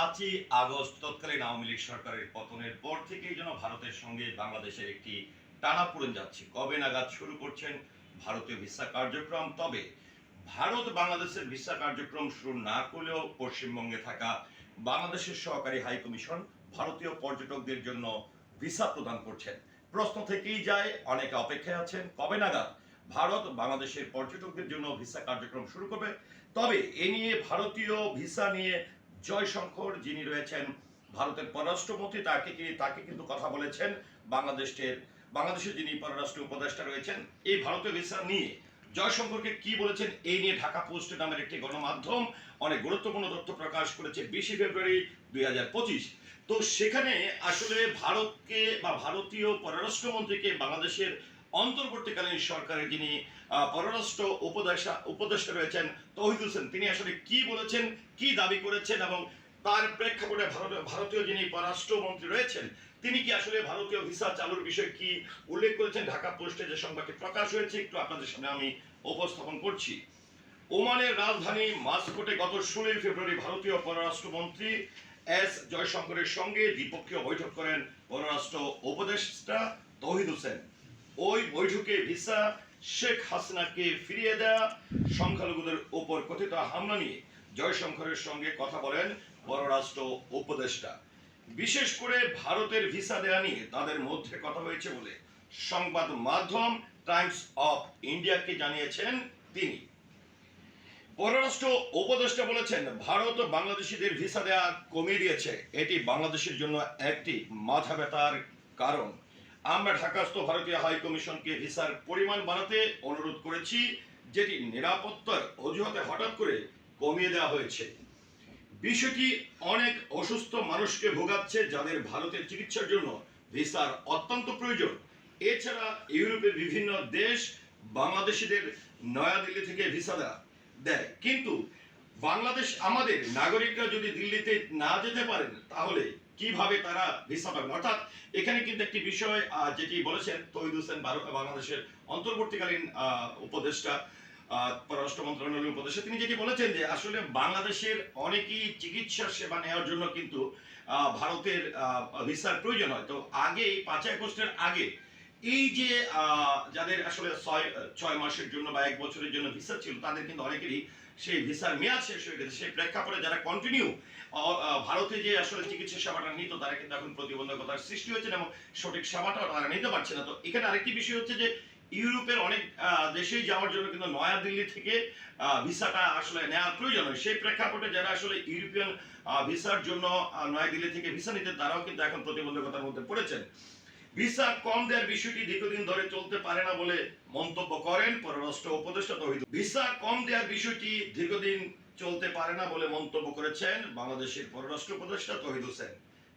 পাঁচই আগস্ট তৎকালীন আওয়ামী লীগ সরকারের পতনের পর থেকেই যেন ভারতের সঙ্গে বাংলাদেশের একটি টানাপোড়েন যাচ্ছে। কবে নাগাদ শুরু করছেন ভারতীয় ভিসা কার্যক্রম? তবে ভারত বাংলাদেশের ভিসা কার্যক্রম শুরু না করলেও পশ্চিমবঙ্গে থাকা বাংলাদেশের সহকারী হাই কমিশন ভারতীয় পর্যটকদের জন্য ভিসা প্রদান করছেন। প্রশ্ন থেকেই যায়, অনেকে অপেক্ষায় আছেন, কবে নাগাদ ভারত বাংলাদেশের পর্যটকদের জন্য ভিসা কার্যক্রম শুরু করবে? তবে এ নিয়ে ভারতীয় ভিসা নিয়ে জয়শঙ্কর যিনি রয়েছেন ভারতের পররাষ্ট্রমন্ত্রী, তাকে তাকে কিন্তু কথা বলেছেন বাংলাদেশের বাংলাদেশের যিনি পররাষ্ট্র উপদেষ্টা রয়েছেন, এই ভারতীয় ভিসা নিয়ে। জয়শঙ্করকে কি বলেছেন, এই নিয়ে ঢাকা পোস্ট নামের একটি গণমাধ্যম অনেক গুরুত্বপূর্ণ তথ্য প্রকাশ করেছে বিশে ফেব্রুয়ারি দুই হাজার পঁচিশ। তো সেখানে আসলে ভারতকে বা ভারতীয় পররাষ্ট্রমন্ত্রীকে বাংলাদেশের অন্তর্বর্তীকালীন সরকারের যিনি পররাষ্ট্র উপদেষ্টা উপদেষ্টা রয়েছেন তৌহিদ হোসেন, তিনি আসলে কি বলেছেন, কি দাবি করেছেন এবং তার প্রেক্ষাপটে ভারত, ভারতীয় যিনি পররাষ্ট্রমন্ত্রী রয়েছেন, তিনি কি আসলে ভারতীয় ভিসা চালুর বিষয়ে কি উল্লেখ করেছেন? ঢাকা পোস্টে যে সংবাদটি প্রকাশ হয়েছে, একটু আপনাদের সামনে আমি উপস্থাপন করছি। ওমানের রাজধানী মাস্কোটে গত ষোলোই ফেব্রুয়ারি ভারতীয় পররাষ্ট্রমন্ত্রী এস জয়শঙ্করের সঙ্গে দ্বিপক্ষীয় বৈঠক করেন পররাষ্ট্র উপদেষ্টা তৌহিদ হোসেন। ওই বৈঠকে ভিসা শেখ হাসিনাকে ফিরিয়ে দেয়া, সংখ্যালঘুদের উপর কথিত হামলা নিয়ে জয়শঙ্করের সঙ্গে কথা বলেন পররাষ্ট্র উপদেষ্টা। বিশেষ করে ভারতের ভিসা দেয়া নিয়ে তাদের মধ্যে কথা হয়েছে বলে সংবাদ মাধ্যম টাইমস অফ ইন্ডিয়াকে জানিয়েছেন তিনি। পররাষ্ট্র উপদেষ্টা বলেছেন, ভারত বাংলাদেশিদের ভিসা দেয়া কমিয়ে দিয়েছে। এটি বাংলাদেশের জন্য একটি মাথা ব্যথার কারণ। আমরা ঢাকাস্থ ভারতীয় হাই কমিশনকে ভিসার পরিমাণ বাড়াতে অনুরোধ করেছি, যেটি নিরাপত্তার অজুহাতে হঠাৎ করে কমিয়ে দেওয়া হয়েছে। বিষয়টি অনেক অসুস্থ মানুষকে ভোগাচ্ছে যাদের ভারতের চিকিৎসার জন্য ভিসার অত্যন্ত প্রয়োজন। এছাড়া ইউরোপের বিভিন্ন দেশ বাংলাদেশিদের নয়াদিল্লি থেকে ভিসা দেয়। দেয়। কিন্তু বাংলাদেশ আমাদের নাগরিকরা যদি দিল্লিতে না যেতে পারেন, তাহলে কীভাবে তারা ভিসা পাবেন? অর্থাৎ এখানে কিন্তু একটি বিষয় যেটি বলেছেন তহিদ হোসেন বাংলাদেশের অন্তর্বর্তীকালীন উপদেষ্টা পররাষ্ট্র মন্ত্রণালয়ের উপদেষ্টা। তিনি যেটি বলেছেন যে আসলে বাংলাদেশের অনেকেই চিকিৎসা সেবা নেওয়ার জন্য কিন্তু ভারতের ভিসার প্রয়োজন হয়। তো আগে পাঁচ আগস্টের আগে এই যে যাদের আসলে ছয় ছয় মাসের জন্য বা এক বছরের জন্য ভিসা ছিল, তাদের কিন্তু অনেকেরই সেই ভিসার মেয়াদ শেষ হয়ে গেছে। সেই প্রেক্ষাপটে যারা কন্টিনিউ ভারতে যে আসলে চিকিৎসা সেবাটা নিত, তারা কিন্তু এখন প্রতিবন্ধকতার সৃষ্টি হয়েছে এবং সঠিক সেবাটাও তারা নিতে পারছে না। তো এখানে আরেকটি বিষয় হচ্ছে যে, ইউরোপের অনেক দেশেই যাওয়ার জন্য কিন্তু নয়াদিল্লি থেকে ভিসাটা আসলে নেওয়ার প্রয়োজন হয়। সেই প্রেক্ষাপটে যারা আসলে ইউরোপিয়ান ভিসার জন্য নয়াদিল্লি থেকে ভিসা নিতে তারাও কিন্তু এখন প্রতিবন্ধকতার মধ্যে পড়েছেন। ভিসা কম দেওয়ার বিষয়টি দীর্ঘদিন ধরে চলতে পারে না বলে মন্তব্য করেন পররাষ্ট্র উপদেষ্টা তহিদ ভিসা কম দেওয়ার বিষয়টি দীর্ঘদিন চলতে পারে না বলে মন্তব্য করেছেন বাংলাদেশের পররাষ্ট্র উপদেষ্টা তহিদ হোসেন।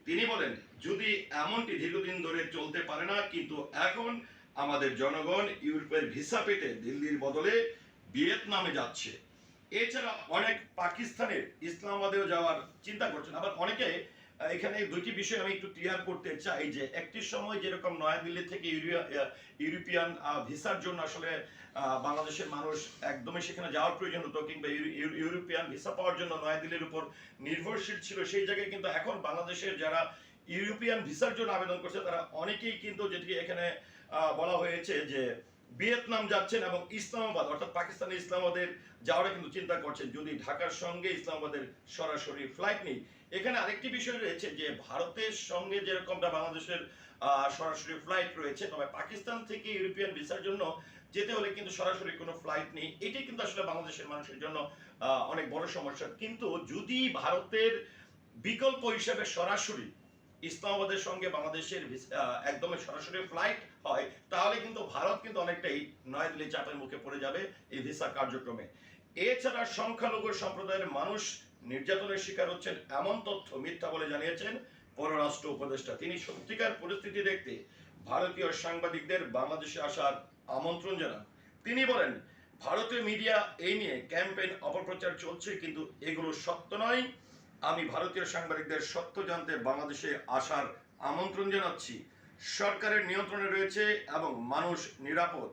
তিনি বলেন, যদি এমনটি দীর্ঘদিন ধরে চলতে পারে না, কিন্তু এখন আমাদের জনগণ ইউরোপের ভিসা পেতে দিল্লির বদলে ভিয়েতনামে যাচ্ছে। এছাড়া অনেক পাকিস্তানের ইসলামাবাদেও যাওয়ার চিন্তা করছেন। আবার অনেকে এখানে দুইটি বিষয় আমি একটু ক্লিয়ার করতে চাই যে একটি সময় যেরকম নয়াদিল্লি থেকে ইউরোপিয়ান ভিসার জন্য আসলে বাংলাদেশের মানুষ একদমই সেখানে যাওয়ার প্রয়োজন হতো কিংবা ইউরো- ইউরো- ইউরোপিয়ান ভিসা পাওয়ার জন্য নয়াদিল্লির উপর নির্ভরশীল ছিল, সেই জায়গায় কিন্তু এখন বাংলাদেশের যারা ইউরোপিয়ান ভিসার জন্য আবেদন করছে, তারা অনেকেই কিন্তু যেটি এখানে বলা হয়েছে যে ভিয়েতনাম যাচ্ছেন এবং ইসলামাবাদ, অর্থাৎ পাকিস্তানের ইসলামাবাদের যাওয়ার কিন্তু চিন্তা করছেন। যদি ঢাকার সঙ্গে ইসলামাবাদের সরাসরি ফ্লাইট নেই এখানে আরেকটি বিষয় রয়েছে যে ভারতের সঙ্গে যেরকমটা বাংলাদেশের সরাসরি ফ্লাইট রয়েছে, তবে পাকিস্তান থেকে ইউরোপিয়ান ভিসার জন্য যেতে হলে কিন্তু সরাসরি কোনো ফ্লাইট নেই। এটাই কিন্তু আসলে বাংলাদেশের মানুষের জন্য অনেক বড় সমস্যা। কিন্তু যদি ভারতের বিকল্প হিসেবে সরাসরি ইসলামাবাদের সঙ্গে বাংলাদেশের একদমই সরাসরি ফ্লাইট হয়, তাহলে কিন্তু ভারত কিন্তু অনেকটাই নয়াদিল্লি চাপের মুখে পড়ে যাবে এই ভিসা কার্যক্রমে। এছাড়া সংখ্যালঘু সম্প্রদায়ের মানুষ নির্যাতনের শিকার হচ্ছেন এমন তথ্য মিথ্যা বলে জানিয়েছেন পররাষ্ট্র উপদেষ্টা। তিনি সত্যিকার পরিস্থিতি দেখতে ভারতীয় সাংবাদিকদের বাংলাদেশে আসার আমন্ত্রণ জানান। তিনি বলেন, ভারতীয় মিডিয়া এই নিয়ে ক্যাম্পেইন অপপ্রচার চলছে, কিন্তু এগুলো সত্য নয়। আমি ভারতীয় সাংবাদিকদের সত্য জানতে বাংলাদেশে আসার আমন্ত্রণ জানাচ্ছি। সরকারের নিয়ন্ত্রণে রয়েছে এবং মানুষ নিরাপদ।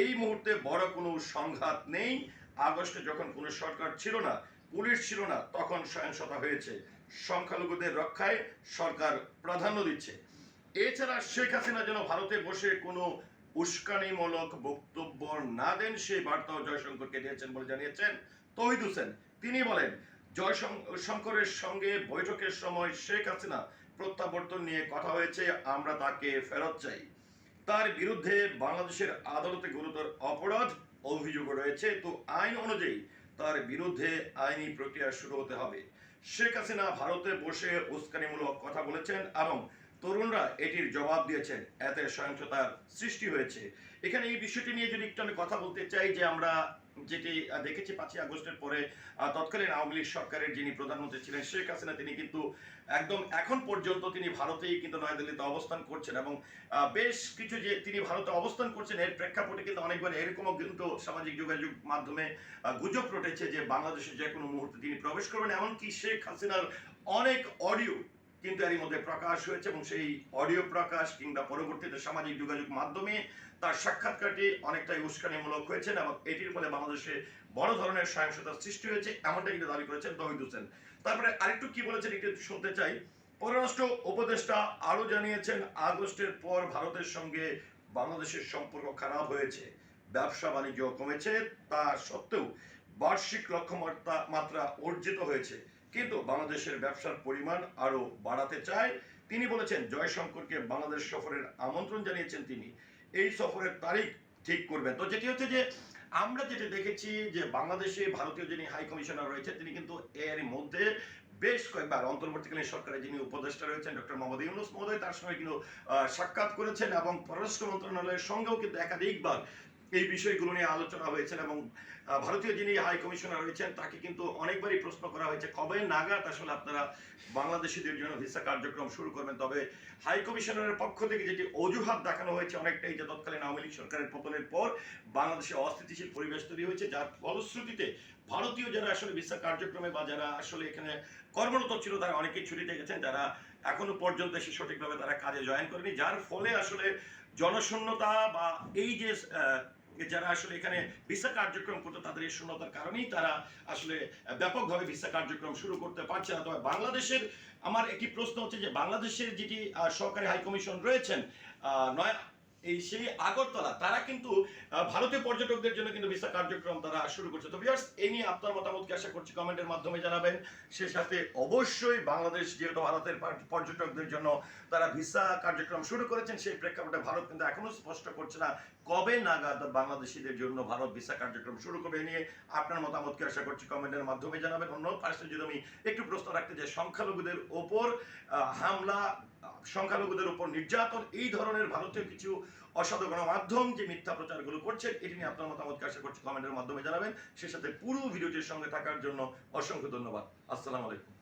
এই মুহূর্তে বড় কোনো সংঘাত নেই। আগস্টে যখন কোনো সরকার ছিল না পুলিশ ছিল না, তখন সহিংসতা হয়েছে। সংখ্যালঘুদের রক্ষায় সরকার প্রাধান্য দিচ্ছে। এছাড়া শেখ হাসিনা যেন ভারতে বসে কোনো উস্কানিমূলক বক্তব্য না দেন, সেই বার্তাও জয়শঙ্করকে দিয়েছেন বলে জানিয়েছেন তহিদ হোসেন। তিনি বলেন জয়শঙ্করের সঙ্গে বৈঠকের সময় শেখ হাসিনা প্রত্যাবর্তন নিয়ে কথা হয়েছে, আমরা তাকে ফেরত চাই। তার বিরুদ্ধে বাংলাদেশের আদালতে গুরুতর অপরাধ অভিযোগ রয়েছে। তো আইন অনুযায়ী তার বিরুদ্ধে আইনি প্রক্রিয়া শুরু হতে হবে। শেখ হাসিনা ভারতে বসে উস্কানিমূলক কথা বলেছেন এবং তরুণরা এটির জবাব দিয়েছেন। এতে সহিংসতার সৃষ্টি হয়েছে। এখানে এই বিষয়টি নিয়ে যদি একটু আমি কথা বলতে চাই যে আমরা যেটি দেখেছি পাঁচই আগস্টের পরে তৎকালীন আওয়ামী লীগ সরকারের যিনি প্রধানমন্ত্রী ছিলেন শেখ হাসিনা, তিনি কিন্তু একদম এখন পর্যন্ত তিনি ভারতেই কিন্তু নয়াদিল্লিতে অবস্থান করছেন এবং বেশ কিছু যে তিনি ভারতে অবস্থান করছেন, এর প্রেক্ষাপটে কিন্তু অনেকবার এরকমও কিন্তু সামাজিক যোগাযোগ মাধ্যমে গুজব রটেছে যে বাংলাদেশে যে কোনো মুহূর্তে তিনি প্রবেশ করবেন। এমনকি শেখ হাসিনার অনেক অডিও কিন্তু এরই মধ্যে প্রকাশ হয়েছে এবং সেই অডিও প্রকাশ কিংবা পরবর্তীতে সামাজিক যোগাযোগ মাধ্যমে তার সাক্ষাৎকারটি অনেকটাই উস্কানিমূলক হয়েছেন এবং এটির ফলে বাংলাদেশে বড় ধরনের সহিংসতার সৃষ্টি হয়েছে এমনটা কিন্তু দাবি করেছেন তহিদ হোসেন। তারপরে আরেকটু কি বলেছেন একটু শুনতে চাই। পররাষ্ট্র উপদেষ্টা আরও জানিয়েছেন, আগস্টের পর ভারতের সঙ্গে বাংলাদেশের সম্পর্ক খারাপ হয়েছে, ব্যবসা বাণিজ্য কমেছে। তা সত্ত্বেও বার্ষিক লক্ষ্যমাত্রা মাত্রা অর্জিত হয়েছে। কিন্তু বাংলাদেশের ব্যবসার পরিমাণ আরও বাড়াতে চায়। তিনি বলেছেন, জয়শঙ্করকে বাংলাদেশ সফরের আমন্ত্রণ জানিয়েছেন তিনি। এই সফরের তারিখ ঠিক করবেন। তো যেটি হচ্ছে যে, আমরা যেটা দেখেছি যে বাংলাদেশে ভারতীয় যিনি হাই কমিশনার রয়েছে তিনি কিন্তু এর মধ্যে বেশ কয়েকবার অন্তর্বর্তীকালীন সরকারের যিনি উপদেষ্টা রয়েছেন, ডক্টর মোহাম্মদ ইউনুস মহোদয়, তার সঙ্গে কিন্তু সাক্ষাৎ করেছেন এবং পররাষ্ট্র মন্ত্রণালয়ের সঙ্গেও কিন্তু একাধিকবার এই বিষয়গুলো নিয়ে আলোচনা হয়েছে এবং ভারতীয় যিনি হাই কমিশনার রয়েছেন, তাকে কিন্তু অনেকবারই প্রশ্ন করা হয়েছে, কবে নাগাদ আসলে আপনারা বাংলাদেশিদের জন্য ভিসা কার্যক্রম শুরু করবেন? তবে হাই কমিশনারের পক্ষ থেকে যেটি অজুহাত দেখানো হয়েছে অনেকটাই যে তৎকালীন আওয়ামী লীগ সরকারের পতনের পর বাংলাদেশে অস্থিতিশীল পরিবেশ তৈরি হয়েছে, যার ফলশ্রুতিতে ভারতীয় যারা আসলে ভিসা কার্যক্রমে বা যারা আসলে এখানে কর্মরত ছিল, তারা অনেকেই ছুটিতে গেছেন, যারা এখনও পর্যন্ত এসে সঠিকভাবে তারা কাজে জয়েন করেনি, যার ফলে আসলে জনশূন্যতা বা এই যে যারা আসলে এখানে ভিসা কার্যক্রম করতো, তাদের এই শূন্যতার কারণেই তারা আসলে ব্যাপকভাবে ভিসা কার্যক্রম শুরু করতে পারছে না। তবে বাংলাদেশের আমার একটি প্রশ্ন হচ্ছে যে, বাংলাদেশের যেটি সহকারী সরকারি হাই কমিশন রয়েছেন নয় এই সেই আগরতলা, তারা কিন্তু ভারতীয় পর্যটকদের জন্য কিন্তু ভিসা কার্যক্রম তারা শুরু করছে। তো ভিউয়ার্স এই নিয়ে আপনার মতামতকে আশা করছি কমেন্টের মাধ্যমে জানাবেন। সে সাথে অবশ্যই বাংলাদেশ যেহেতু ভারতের পর্যটকদের জন্য তারা ভিসা কার্যক্রম শুরু করেছেন, সেই প্রেক্ষাপটে ভারত কিন্তু এখনও স্পষ্ট করছে না কবে নাগাদ বাংলাদেশিদের জন্য ভারত ভিসা কার্যক্রম শুরু করবে নিয়ে আপনার মতামতকে আশা করছি কমেন্টের মাধ্যমে জানাবেন। অন্য পাশে যদি আমি একটু প্রশ্ন রাখতে চাই, সংখ্যালঘুদের ওপর হামলা, সংখ্যালঘুদের উপর নির্যাতন, এই ধরনের ভারতীয় কিছু অসাধু গণমাধ্যম যে মিথ্যা প্রচারগুলো করছে, এটি নিয়ে আপনার মতামতকে আশা করছি? কমেন্টের মাধ্যমে জানাবেন। সে সাথে পুরো ভিডিওটির সঙ্গে থাকার জন্য অসংখ্য ধন্যবাদ। আসসালামু আলাইকুম।